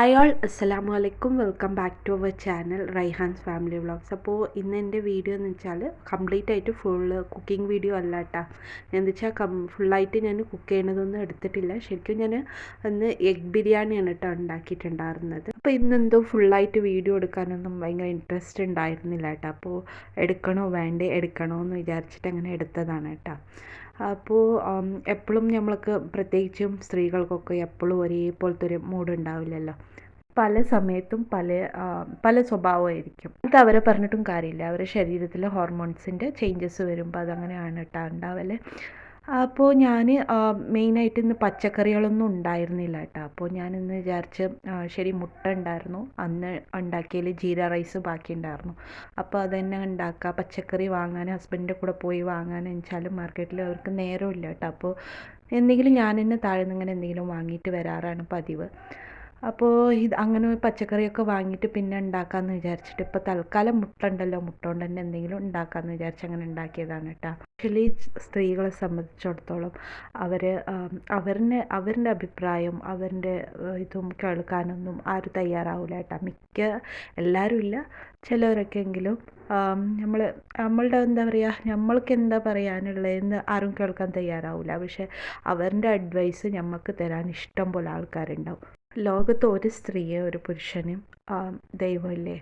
Hi all അസ്സലാമു അലൈക്കും welcome back to our channel Raihan's family vlogs അപ്പോൾ ഇന്ന് എന്റെ വീഡിയോ എന്ന് വെച്ചാൽ കംപ്ലീറ്റ് ആയിട്ട് ഫുള്ള് കുക്കിംഗ് വീഡിയോ അല്ല കേട്ടോ എന്താ വെച്ചാൽ കം ഫുള്ളായിട്ട് ഞാൻ കുക്ക് ചെയ്യണതൊന്നും എടുത്തിട്ടില്ല. ശരിക്കും ഞാൻ ഇന്ന് എഗ് ബിരിയാണിയാണ് കേട്ടോ ഉണ്ടാക്കിയിട്ടുണ്ടായിരുന്നത്. അപ്പോൾ ഇന്ന് എന്തോ ഫുള്ളായിട്ട് വീഡിയോ എടുക്കാനൊന്നും ഭയങ്കര ഇൻട്രസ്റ്റ് ഉണ്ടായിരുന്നില്ല കേട്ടോ അപ്പോൾ എടുക്കണോ വേണ്ടേ? എടുക്കണോ എന്ന് വിചാരിച്ചിട്ട് അങ്ങനെ എടുത്തതാണ് കേട്ടോ അപ്പോൾ എപ്പോഴും നമ്മൾക്ക് പ്രത്യേകിച്ചും സ്ത്രീകൾക്കൊക്കെ എപ്പോഴും ഒരേപോലത്തെ ഒരു മൂഡ് ഉണ്ടാവില്ലല്ലോ പല സമയത്തും പല പല സ്വഭാവമായിരിക്കും. അത് അവരെ പറഞ്ഞിട്ടും കാര്യമില്ല. അവരുടെ ശരീരത്തിലെ ഹോർമോൺസിന്റെ ചേഞ്ചസ് വരുമ്പോൾ അതങ്ങനെയാണ് കേട്ടോ ഉണ്ടാവൽ അപ്പോൾ ഞാൻ മെയിനായിട്ട് ഇന്ന് പച്ചക്കറികളൊന്നും ഉണ്ടായിരുന്നില്ല കേട്ടോ. അപ്പോൾ ഞാൻ ഇന്ന് വിചാരിച്ച് ശരി മുട്ട ഉണ്ടായിരുന്നു. അന്ന് ഉണ്ടാക്കിയതിൽ ജീര റൈസ് ബാക്കി ഉണ്ടായിരുന്നു. അപ്പോൾ അതന്നെ ഉണ്ടാക്കുക പച്ചക്കറി വാങ്ങാൻ ഹസ്ബൻഡിന്റെ കൂടെ പോയി വാങ്ങാൻ വെച്ചാലും മാർക്കറ്റിൽ അവർക്ക് നേരമില്ല കേട്ടോ. അപ്പോൾ എന്തെങ്കിലും ഞാൻ താഴെ നിന്ന് ഇങ്ങനെ എന്തെങ്കിലും വാങ്ങിയിട്ട് വരാറാണ് പതിവ്. അപ്പോൾ ഇത് അങ്ങനെ പച്ചക്കറിയൊക്കെ വാങ്ങിയിട്ട് പിന്നെ ഉണ്ടാക്കാമെന്ന് വിചാരിച്ചിട്ട് ഇപ്പോൾ തൽക്കാലം മുട്ട ഉണ്ടല്ലോ മുട്ട കൊണ്ട് തന്നെ എന്തെങ്കിലും ഉണ്ടാക്കാമെന്ന് വിചാരിച്ച് അങ്ങനെ ഉണ്ടാക്കിയതാണ് കേട്ടോ. ആക്ച്വലി സ്ത്രീകളെ സംബന്ധിച്ചിടത്തോളം അവർ അവരുടെ അവരുടെ അഭിപ്രായം അവരുടെ ഇതും കേൾക്കാനൊന്നും ആരും തയ്യാറാവില്ല കേട്ടോ. മിക്ക എല്ലാവരും ഇല്ല. ചിലവരൊക്കെയെങ്കിലും നമ്മൾ നമ്മളുടെ എന്താ പറയുക നമ്മൾക്ക് എന്താ പറയാനുള്ളതെന്ന് ആരും കേൾക്കാൻ തയ്യാറാവില്ല പക്ഷേ അവരുടെ അഡ്വൈസ് നമുക്ക് തരാൻ ഇഷ്ടം പോലെ ആൾക്കാരുണ്ടാവും. ലോകത്ത് ഒരു സ്ത്രീയെ ഒരു പുരുഷനും ദൈവമില്ലേ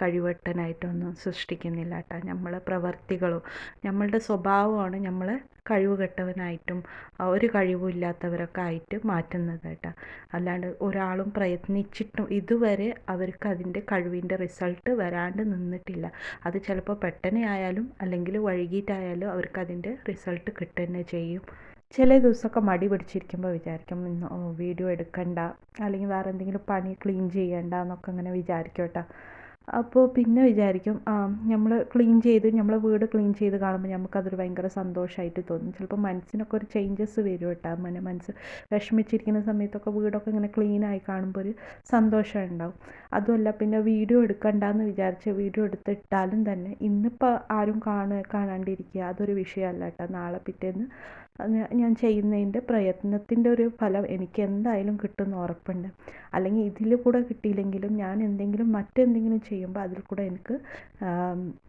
കഴിവട്ടനായിട്ടൊന്നും സൃഷ്ടിക്കുന്നില്ല കേട്ടോ നമ്മളെ പ്രവർത്തികളും നമ്മളുടെ സ്വഭാവമാണ് നമ്മളെ കഴിവുകെട്ടവനായിട്ടും ഒരു കഴിവില്ലാത്തവരൊക്കെ ആയിട്ട് മാറ്റുന്നത് കേട്ടോ അല്ലാണ്ട് ഒരാളും പ്രയത്നിച്ചിട്ടും ഇതുവരെ അവർക്ക് അതിന്റെ കഴിവിന്റെ റിസൾട്ട് വരാണ്ട് നിന്നിട്ടില്ല. അത് ചിലപ്പോൾ പെട്ടെന്ന് ആയാലും അല്ലെങ്കിൽ വൈകിട്ടായാലും അവർക്ക് അതിന്റെ റിസൾട്ട് കിട്ടുക ചെയ്യും. ചില ദിവസമൊക്കെ മടി പിടിച്ചിരിക്കുമ്പോൾ വിചാരിക്കും വീഡിയോ എടുക്കണ്ട അല്ലെങ്കിൽ വേറെ എന്തെങ്കിലും പണി ക്ലീൻ ചെയ്യണ്ട എന്നൊക്കെ അങ്ങനെ വിചാരിക്കും കേട്ടോ. അപ്പോൾ പിന്നെ വിചാരിക്കും നമ്മൾ ക്ലീൻ ചെയ്ത് നമ്മൾ വീട് ക്ലീൻ ചെയ്ത് കാണുമ്പോൾ നമുക്കതൊരു ഭയങ്കര സന്തോഷമായിട്ട് തോന്നും. ചിലപ്പോൾ മനസ്സിനൊക്കെ ഒരു ചേഞ്ചസ് വരും കേട്ടോ. മന മനസ്സ് വിഷമിച്ചിരിക്കുന്ന സമയത്തൊക്കെ വീടൊക്കെ ഇങ്ങനെ ക്ലീൻ ആയി കാണുമ്പോൾ ഒരു സന്തോഷം ഉണ്ടാവും. അതുമല്ല പിന്നെ വീഡിയോ എടുക്കണ്ടെന്ന് വിചാരിച്ച് വീഡിയോ എടുത്തിട്ടാലും തന്നെ ഇന്നിപ്പോൾ ആരും കാണുക കാണാണ്ടിരിക്കുക അതൊരു വിഷയമല്ല കേട്ടോ. നാളെ പിറ്റേന്ന് ഞാൻ ചെയ്യുന്നതിന്റെ പ്രയത്നത്തിന്റെ ഒരു ഫലം എനിക്ക് എന്തായാലും കിട്ടുമെന്ന് ഉറപ്പുണ്ട്. അല്ലെങ്കിൽ ഇതിൽ കൂടെ കിട്ടിയില്ലെങ്കിലും ഞാൻ എന്തെങ്കിലും മറ്റെന്തെങ്കിലും ചെയ്യുമ്പോൾ അതിൽ കൂടെ എനിക്ക്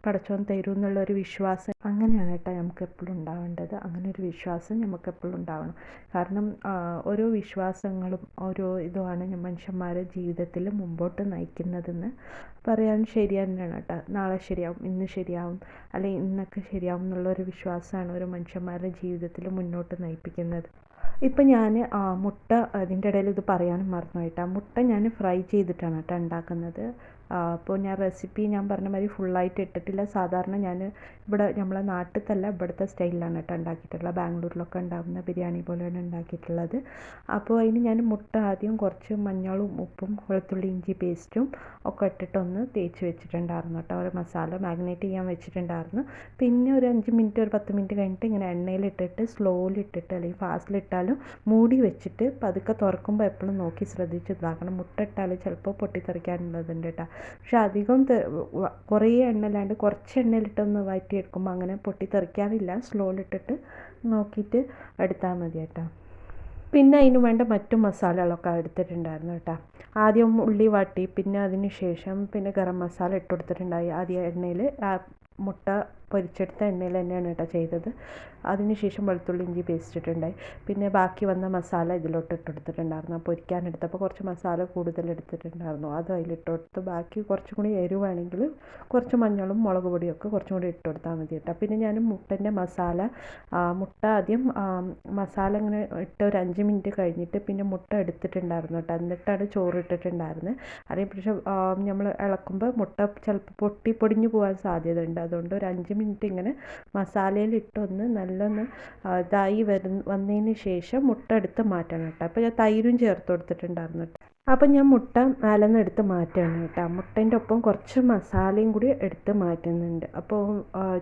പടച്ചോൻ തരും എന്നുള്ളൊരു വിശ്വാസം. അങ്ങനെയാണ് കേട്ടോ നമുക്ക് എപ്പോഴും ഉണ്ടാവേണ്ടത്. അങ്ങനെ ഒരു വിശ്വാസം നമുക്ക് എപ്പോഴും ഉണ്ടാവണം. കാരണം ഓരോ വിശ്വാസങ്ങളും ഓരോ ഇതുമാണ് മനുഷ്യന്മാരെ ജീവിതത്തിൽ മുമ്പോട്ട് നയിക്കുന്നതെന്ന് പറയാൻ ശരി തന്നെയാണ് കേട്ടോ. നാളെ ശരിയാവും ഇന്ന് ശരിയാവും അല്ലെങ്കിൽ ഇന്നൊക്കെ ശരിയാവും എന്നുള്ളൊരു വിശ്വാസമാണ് ഒരു മനുഷ്യന്മാരുടെ ജീവിതത്തിൽ മുന്നോട്ട് നയിപ്പിക്കുന്നത്. ഇപ്പം ഞാൻ മുട്ട അതിന്റെ ഇടയിൽ ഇത് പറയാനും മറന്നു പോയിട്ടാണ് മുട്ട ഞാൻ ഫ്രൈ ചെയ്തിട്ടാണ് കേട്ടോ ഉണ്ടാക്കുന്നത്. അപ്പോൾ ഞാൻ റെസിപ്പി ഞാൻ പറഞ്ഞ മാതിരി ഫുള്ളായിട്ട് ഇട്ടിട്ടില്ല. സാധാരണ ഞാൻ ഇവിടെ നമ്മളെ നാട്ടിലത്തല്ല ഇവിടുത്തെ സ്റ്റൈലിലാണ് കേട്ടോ ഉണ്ടാക്കിയിട്ടുള്ളത്. ബാംഗ്ലൂരിലൊക്കെ ഉണ്ടാകുന്ന ബിരിയാണി പോലെയാണ് ഉണ്ടാക്കിയിട്ടുള്ളത്. അപ്പോൾ അതിന് ഞാൻ മുട്ട ആദ്യം കുറച്ച് മഞ്ഞളും ഉപ്പും വെളുത്തുള്ളി ഇഞ്ചി പേസ്റ്റും ഒക്കെ ഇട്ടിട്ടൊന്ന് തേച്ച് വെച്ചിട്ടുണ്ടായിരുന്നു കേട്ടോ. ഒരു മസാല മാഗ്നേറ്റ് ചെയ്യാൻ വെച്ചിട്ടുണ്ടായിരുന്നു. പിന്നെ ഒരു അഞ്ച് മിനിറ്റ് ഒരു പത്ത് മിനിറ്റ് കഴിഞ്ഞിട്ട് ഇങ്ങനെ എണ്ണയിലിട്ടിട്ട് സ്ലോയിലിട്ടിട്ട് അല്ലെങ്കിൽ ഫാസ്റ്റിലിട്ടാലും മൂടി വെച്ചിട്ട് പതുക്കെ തുറക്കുമ്പോൾ എപ്പോഴും നോക്കി ശ്രദ്ധിച്ച് ഇതാക്കണം. മുട്ട ഇട്ടാൽ ചിലപ്പോൾ പൊട്ടിത്തെറിക്കാനുള്ളതുണ്ട് കേട്ടോ. പക്ഷെ അധികം കുറേ എണ്ണയിലാണ്ട് കുറച്ച് എണ്ണയിലിട്ടൊന്ന് വഴറ്റിയെടുക്കുമ്പോൾ അങ്ങനെ പൊട്ടിത്തെറിക്കാറില്ല സ്ലോയിലിട്ടിട്ട് നോക്കിയിട്ട് എടുത്താൽ മതി കേട്ടോ. പിന്നെ അതിന് വേണ്ട മറ്റു മസാലകളൊക്കെ എടുത്തിട്ടുണ്ടായിരുന്നു കേട്ടോ. ആദ്യം ഉള്ളി വാട്ടി പിന്നെ അതിന് ശേഷം പിന്നെ ഗരം മസാല ഇട്ട് കൊടുത്തിട്ടുണ്ടായി ആദ്യം എണ്ണയിൽ മുട്ട പൊരിച്ചെടുത്ത എണ്ണയിൽ തന്നെയാണ് കേട്ടോ ചെയ്തത്. അതിനുശേഷം വെളുത്തുള്ളി ഇഞ്ചി പേസ്റ്റ് ഇട്ടിട്ടുണ്ടായി. പിന്നെ ബാക്കി വന്ന മസാല ഇതിലോട്ട് ഇട്ടെടുത്തിട്ടുണ്ടായിരുന്നു പൊരിക്കാൻ എടുത്തപ്പോൾ കുറച്ച് മസാല കൂടുതൽ എടുത്തിട്ടുണ്ടായിരുന്നു. അത് അതിലിട്ട് കൊടുത്ത് ബാക്കി കുറച്ചും കൂടി എരിവാണെങ്കിൽ കുറച്ച് മഞ്ഞളും മുളക് പൊടിയൊക്കെ കുറച്ചും കൂടി ഇട്ട് കൊടുത്താൽ മതി കേട്ടോ. പിന്നെ ഞാൻ മുട്ടന്റെ മസാല മുട്ട ആദ്യം മസാല ഇങ്ങനെ ഇട്ട് ഒരു അഞ്ച് മിനിറ്റ് കഴിഞ്ഞിട്ട് പിന്നെ മുട്ട എടുത്തിട്ടുണ്ടായിരുന്നു കേട്ടോ. എന്നിട്ടാണ് ചോറ് അതേ പക്ഷേ നമ്മൾ ഇളക്കുമ്പോൾ മുട്ട ചിലപ്പോൾ പൊട്ടി പൊടിഞ്ഞു പോകാൻ സാധ്യതയുണ്ട്. അതുകൊണ്ട് ഒരു അഞ്ച് മിനിറ്റ് ഇങ്ങനെ മസാലയിൽ ഇട്ടൊന്ന് നല്ലൊന്ന് ഇതായി വരുന്ന വന്നതിന് ശേഷം മുട്ട എടുത്ത് മാറ്റണം കേട്ടോ. അപ്പോൾ ഞാൻ തൈരും ചേർത്ത് കൊടുത്തിട്ടുണ്ടായിരുന്നു കേട്ടോ. അപ്പം ഞാൻ മുട്ട അലന്നെടുത്ത് മാറ്റുകയാണ് കേട്ടോ. മുട്ടേന്റെ ഒപ്പം കുറച്ച് മസാലയും കൂടി എടുത്ത് മാറ്റുന്നുണ്ട്. അപ്പോൾ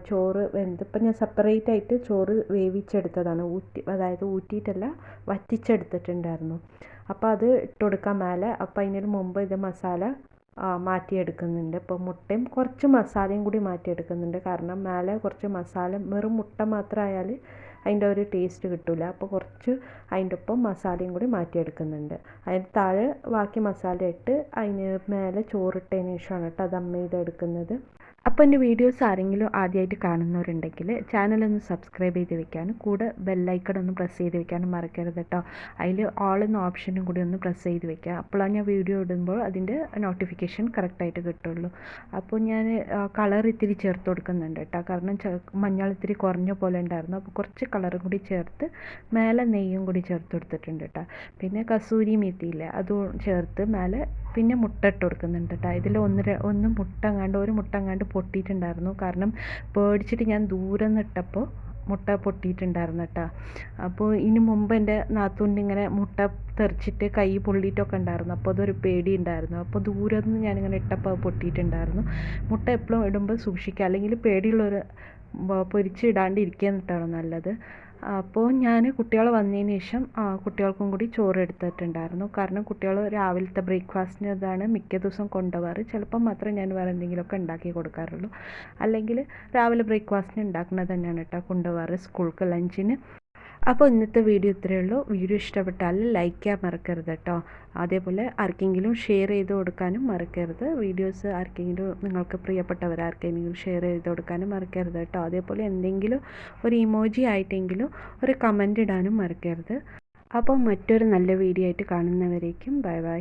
ചോറ് വെന്ത് ഇപ്പം ഞാൻ സെപ്പറേറ്റ് ആയിട്ട് ചോറ് വേവിച്ചെടുത്തതാണ്. ഊറ്റി അതായത് ഊറ്റിയിട്ടല്ല വറ്റിച്ചെടുത്തിട്ടുണ്ടായിരുന്നു. അപ്പോൾ അത് ഇട്ട് കൊടുക്കാൻ മേലെ അപ്പോൾ അതിന് മുമ്പ് ഇത് മസാല മാറ്റിയെടുക്കുന്നുണ്ട്. ഇപ്പോൾ മുട്ടയും കുറച്ച് മസാലയും കൂടി മാറ്റിയെടുക്കുന്നുണ്ട്. കാരണം മേലെ കുറച്ച് മസാല വെറും മുട്ട മാത്രമായാൽ അതിന്റെ ഒരു ടേസ്റ്റ് കിട്ടില്ല അപ്പോൾ കുറച്ച് അതിന്റെ ഒപ്പം മസാലയും കൂടി മാറ്റിയെടുക്കുന്നുണ്ട്. അതിന് താഴെ ബാക്കി മസാല ഇട്ട് അതിന് മേലെ ചോറിട്ടതിന് ശേഷമാണ് കേട്ടോ ദം ചെയ്തെടുക്കുന്നത്. അപ്പോൾ എന്റെ വീഡിയോസ് ആരെങ്കിലും ആദ്യമായിട്ട് കാണുന്നവരുണ്ടെങ്കിൽ ചാനലൊന്ന് സബ്സ്ക്രൈബ് ചെയ്ത് വെക്കാനും കൂടെ ബെല്ലൈക്കൺ ഒന്ന് പ്രസ് ചെയ്ത് വെക്കാനും മറക്കരുത് കേട്ടോ അതിൽ ഓൾ എന്ന ഓപ്ഷനും കൂടി ഒന്ന് പ്രസ് ചെയ്ത് വെക്കുക അപ്പോഴാണ് ഞാൻ വീഡിയോ ഇടുമ്പോൾ അതിന്റെ നോട്ടിഫിക്കേഷൻ കറക്റ്റായിട്ട് കിട്ടുള്ളൂ. അപ്പോൾ ഞാൻ കളർ ഇത്തിരി ചേർത്ത് കൊടുക്കുന്നുണ്ട് കേട്ടോ കാരണം മഞ്ഞൾ ഇത്തിരി കുറഞ്ഞ പോലെ ഉണ്ടായിരുന്നു. അപ്പോൾ കുറച്ച് കളറും കൂടി ചേർത്ത് മേലെ നെയ്യും കൂടി ചേർത്ത് കൊടുത്തിട്ടുണ്ട് കേട്ടോ പിന്നെ കസൂരി മെത്തിയില്ലേ അതും ചേർത്ത് മേലെ പിന്നെ മുട്ട ഇട്ട് കൊടുക്കുന്നുണ്ട് കേട്ടോ ഇതിൽ ഒന്ന് ഒന്ന് മുട്ട അങ്ങാണ്ട് ഒരു മുട്ട അങ്ങാണ്ട് പൊട്ടിയിട്ടുണ്ടായിരുന്നു. കാരണം പേടിച്ചിട്ട് ഞാൻ ദൂരെ നിട്ടപ്പോൾ മുട്ട പൊട്ടിയിട്ടുണ്ടായിരുന്നു കേട്ടോ അപ്പോൾ ഇതിന് മുമ്പ് എന്റെ നാത്തൂന്റെ ഇങ്ങനെ മുട്ട തെറിച്ചിട്ട് കൈ പൊള്ളിയിട്ടൊക്കെ ഉണ്ടായിരുന്നു. അപ്പോൾ അതൊരു പേടി ഉണ്ടായിരുന്നു അപ്പോൾ ദൂരെ നിന്ന് ഞാനിങ്ങനെ ഇട്ടപ്പോൾ പൊട്ടിയിട്ടുണ്ടായിരുന്നു. മുട്ട എപ്പോഴും ഇടുമ്പോൾ സൂക്ഷിക്കുക. അല്ലെങ്കിൽ പേടിയുള്ളൊരു പൊരിച്ചിടാണ്ടിരിക്കുക എന്നിട്ടാണ് നല്ലത്. അപ്പോൾ ഞാൻ കുട്ടികൾ വന്നതിന് ശേഷം കുട്ടികൾക്കും കൂടി ചോറ് എടുത്തിട്ടുണ്ടായിരുന്നു. കാരണം കുട്ടികൾ രാവിലത്തെ ബ്രേക്ക്ഫാസ്റ്റിന് ഇതാണ് മിക്ക ദിവസം കൊണ്ടുപോകാറ്. ചിലപ്പം മാത്രം ഞാൻ വേറെ എന്തെങ്കിലുമൊക്കെ ഉണ്ടാക്കി കൊടുക്കാറുള്ളൂ. അല്ലെങ്കിൽ രാവിലെ ബ്രേക്ക്ഫാസ്റ്റിന് ഉണ്ടാക്കുന്നത് തന്നെയാണ് കേട്ടോ കൊണ്ടുപോകാറ് സ്കൂൾക്ക് ലഞ്ചിന്. അപ്പോൾ ഇന്നത്തെ വീഡിയോ ഇത്രയേ ഉള്ളൂ. വീഡിയോ ഇഷ്ടപ്പെട്ടാൽ ലൈക്ക് ചെയ്യാൻ മറക്കരുത് കേട്ടോ. അതേപോലെ ആർക്കെങ്കിലും ഷെയർ ചെയ്ത് കൊടുക്കാനും മറക്കരുത്. വീഡിയോസ് ആർക്കെങ്കിലും നിങ്ങൾക്ക് പ്രിയപ്പെട്ടവർ ആർക്കെങ്കിലും ഷെയർ ചെയ്ത് കൊടുക്കാനും മറക്കരുത് കേട്ടോ. അതേപോലെ എന്തെങ്കിലും ഒരു ഇമോജി ആയിട്ടെങ്കിലും ഒരു കമന്റ് ഇടാനും മറക്കരുത്. അപ്പോൾ മറ്റൊരു നല്ല വീഡിയോ ആയിട്ട് കാണുന്നവരേക്കും ബൈ ബൈ